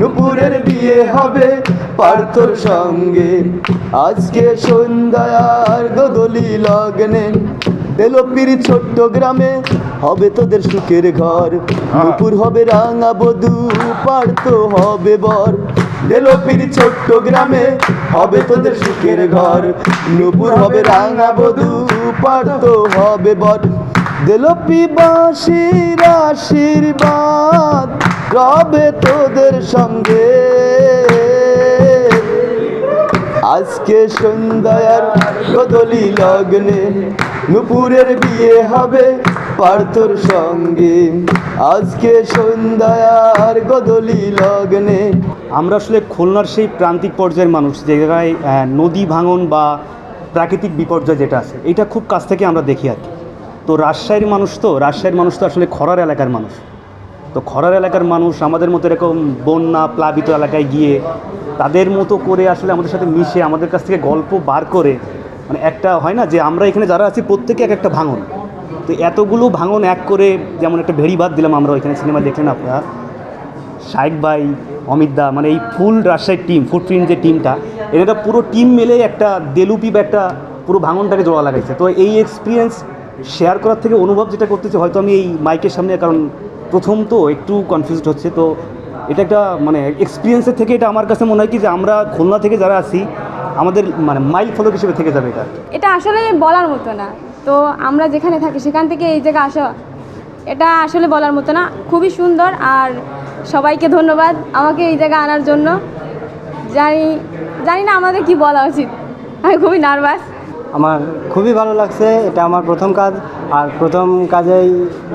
নুপুরের বিয়ে হবে পার্থর সঙ্গে। আজকে সন্ধ্যার গদলি লগ্নে। তেলপির ছোট্ট গ্রামে হবে তোদের সুখের ঘর। নুপুর হবে রাঙা বধু পার্থ হবে বর। তেলপির ছোট্ট গ্রামে হবে তোদের সুখের ঘর। নুপুর হবে রাঙা বধু পার্থ হবে বর। দেলপি বাঁশির আশীর্বাদ রবে তোদের সঙ্গে। আজকে সন্ধ্যার গদলি লগ্নে নুপুরের বিয়ে হবে পার্থর সঙ্গে। আজকে সন্ধ্যার গদলি লগ্নে। আমরা আসলে খুলনার সেই প্রান্তিক পর্যায়ের মানুষ, যে জায়গায় নদী ভাঙন বা প্রাকৃতিক বিপর্যয় যেটা আছে, এটা খুব কাছ থেকে আমরা দেখি আর কি। তো রাজশাহীর মানুষ তো, রাজশাহীর মানুষ তো আসলে খরার এলাকার মানুষ। তো খরার এলাকার মানুষ আমাদের মতো এরকম বন্যা প্লাবিত এলাকায় গিয়ে তাদের মতো করে আসলে আমাদের সাথে মিশে আমাদের কাছ থেকে গল্প বার করে মানে একটা হয় না যে আমরা এখানে যারা আছি প্রত্যেকে এক একটা ভাঙন। তো এতগুলো ভাঙন এক করে যেমন একটা ভেড়ি বাদ দিলাম আমরা ওইখানে সিনেমা দেখলেন আপনারা, শাইক ভাই, অমিত দা মানে এই ফুল রাজশাহীর টিম, ফুটপ্রিন্ট যে টিমটা এটা পুরো টিম মিলে একটা দেলুপি বা একটা পুরো ভাঙনটাকে জোড়া লাগাইছে। তো এই এক্সপিরিয়েন্স শেয়ার করার থেকে অনুভব যেটা করতেছে, হয়তো আমি এই মাইকের সামনে, কারণ প্রথম তো একটু কনফিউজড হচ্ছে, তো এটা একটা মানে এক্সপিরিয়েন্সের থেকে এটা আমার কাছে মনে হয় কি যে আমরা খুলনা থেকে যারা আছি, আমাদের মানে মাইল ফলক হিসেবে থেকে যাবে এটা। এটা আসলে বলার মতো না। তো আমরা যেখানে থাকি, সেখান থেকে এই জায়গা আসা, এটা আসলে বলার মতো না। খুবই সুন্দর, আর সবাইকে ধন্যবাদ আমাকে এই জায়গা আনার জন্য। জানি জানি না আমাদের কি বলা উচিত। আমি খুবই নার্ভাস আমার খুবই ভালো লাগছে, এটা আমার প্রথম কাজ, আর প্রথম কাজেই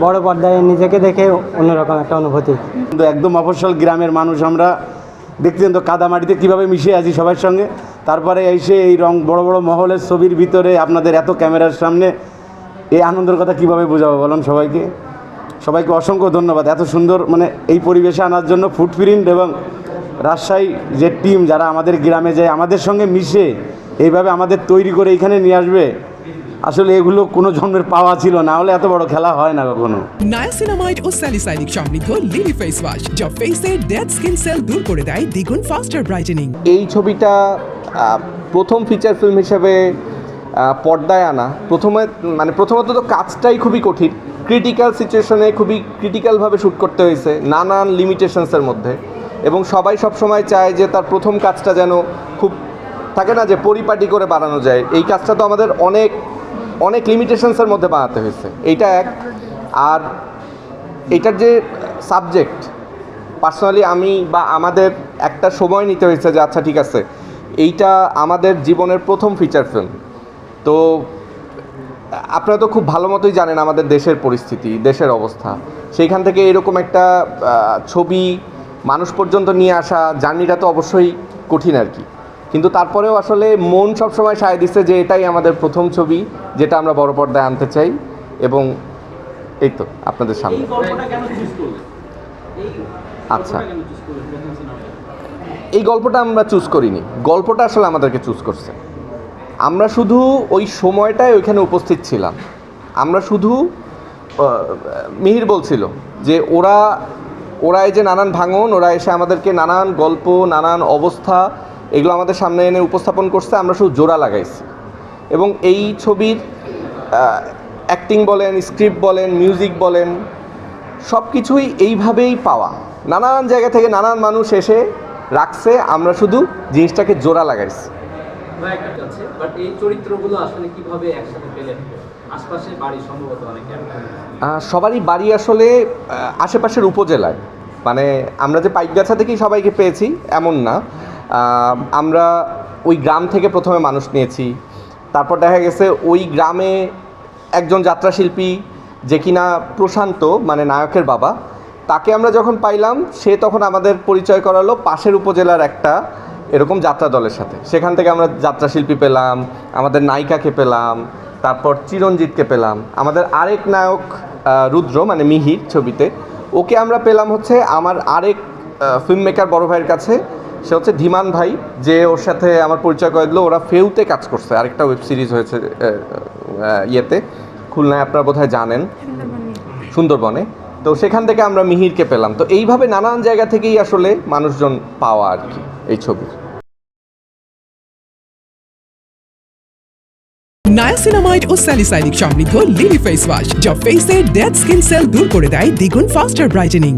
বড় পর্দায় নিজেকে দেখে অন্যরকম একটা অনুভূতি। কিন্তু একদম মফস্বল গ্রামের মানুষ আমরা দেখছেন তো কাদামাটিতে কীভাবে মিশে আছি সবার সঙ্গে। তারপরে এসে এই রং, বড় বড় মহলের ছবির ভিতরে আপনাদের এত ক্যামেরার সামনে, এই আনন্দের কথা কীভাবে বোঝাবো বলুন সবাইকে? সবাইকে অসংখ্য ধন্যবাদ, এত সুন্দর মানে এই পরিবেশে আনার জন্য ফুটপ্রিন্ট এবং রাজশাহী যে টিম যারা আমাদের গ্রামে যায় আমাদের সঙ্গে মিশে এইভাবে আমাদের তৈরি করে এইখানে নিয়ে আসবে? আসলে এগুলো কোনো জন্মের পাওয়া ছিল না হলে এত বড় খেলা হয় না কখনো। নায়াসিনামাইড ও স্যালিসাইনিক সমৃদ্ধ লিলি ফেস ওয়াশ যা ফেসের ডেড স্কিন সেল দূর করে দেয় দ্বিগুণ ফাস্টার ব্রাইটেনিং এই ছবিটা প্রথম ফিচার ফিল্ম হিসেবে পর্দায় আনা। প্রথমে মানে প্রথমত তো কাজটাই খুবই কঠিন। ক্রিটিক্যাল সিচুয়েশনে খুবই ক্রিটিক্যালভাবে শ্যুট করতে হয়েছে নানান লিমিটেশনসের মধ্যে। এবং সবাই সবসময় চায় যে তার প্রথম কাজটা যেন থাকে না যে পরিপাটি করে বানানো যায়। এই কাজটা তো আমাদের অনেক অনেক লিমিটেশনসের মধ্যে বানাতে হয়েছে। এইটা এক। আর এটার যে সাবজেক্ট পার্সোনালি আমি বা আমাদের একটা সময় নিতে হয়েছে যে আচ্ছা ঠিক আছে, এইটা আমাদের জীবনের প্রথম ফিচার ফিল্ম তো আপনারা তো খুব ভালো মতোই জানেন আমাদের দেশের পরিস্থিতি, দেশের অবস্থা। সেইখান থেকে এরকম একটা ছবি মানুষ পর্যন্ত নিয়ে আসা, জার্নিটা তো অবশ্যই কঠিন আর কি। কিন্তু তারপরেও আসলে মন সবসময় সায় দিচ্ছে যে এটাই আমাদের প্রথম ছবি যেটা আমরা বড় পর্দায় আনতে চাই এবং এই তো আপনাদের সামনে। আচ্ছা। এই গল্পটা আমরা চুজ করিনি। গল্পটা আসলে আমাদেরকে চুজ করছে। আমরা শুধু ওই সময়টায় ওইখানে উপস্থিত ছিলাম। আমরা শুধু মিহির বলছিল যে ওরা ওরা এই যে নানান ভাঙন ওরা এসে আমাদেরকে নানান গল্প নানান অবস্থা এগুলো আমাদের সামনে এনে উপস্থাপন করছে আমরা শুধু জোড়া লাগাইছি। এবং এই ছবির অ্যাক্টিং বলেন স্ক্রিপ্ট বলেন মিউজিক বলেন সব কিছুই এইভাবেই পাওয়া। নানান জায়গা থেকে নানান মানুষ এসে রাখছে আমরা শুধু জিনিসটাকে জোড়া লাগাইছি। সবারই বাড়ি আসলে আশেপাশের উপজেলায়। মানে আমরা যে পাইকগাছা থেকেই সবাইকে পেয়েছি এমন না। আমরা ওই গ্রাম থেকে প্রথমে মানুষ নিয়েছি। তারপর দেখা গেছে ওই গ্রামে একজন যাত্রাশিল্পী যে কিনা প্রশান্ত মানে নায়কের বাবা, তাকে আমরা যখন পাইলাম, সে তখন আমাদের পরিচয় করালো পাশের উপজেলার একটা এরকম যাত্রা দলের সাথে। সেখান থেকে আমরা যাত্রাশিল্পী পেলাম, আমাদের নায়িকাকে পেলাম, তারপর চিরঞ্জিতকে পেলাম। আমাদের আরেক নায়ক রুদ্র মানে মিহির ছবিতে, ওকে আমরা পেলাম হচ্ছে আমার আরেক ফিল্ম মেকার বড় ভাইয়ের কাছে সে হচ্ছে ধীমান ভাই যে ওর সাথে আমার পরিচয় করে দিল। ওরা ফেউতে কাজ করছে। আরেকটা ওয়েব সিরিজ হয়েছে ইয়েতে। খুলনায় আপনারা বোধহয় জানেন। সুন্দরবনে। তো সেখান থেকে আমরা মিহিরকে পেলাম। তো এইভাবে নানান জায়গা থেকেই আসলে মানুষজন পাওয়া আর কি এই ছবির নায়াসিনামাইড ও স্যালিসাইলিক সমৃদ্ধ লিলি ফেস ওয়াশ যা ফেসের ডেড স্কিন সেল দূর করে দেয় দ্বিগুণ ফাস্টার ব্রাইটেনিং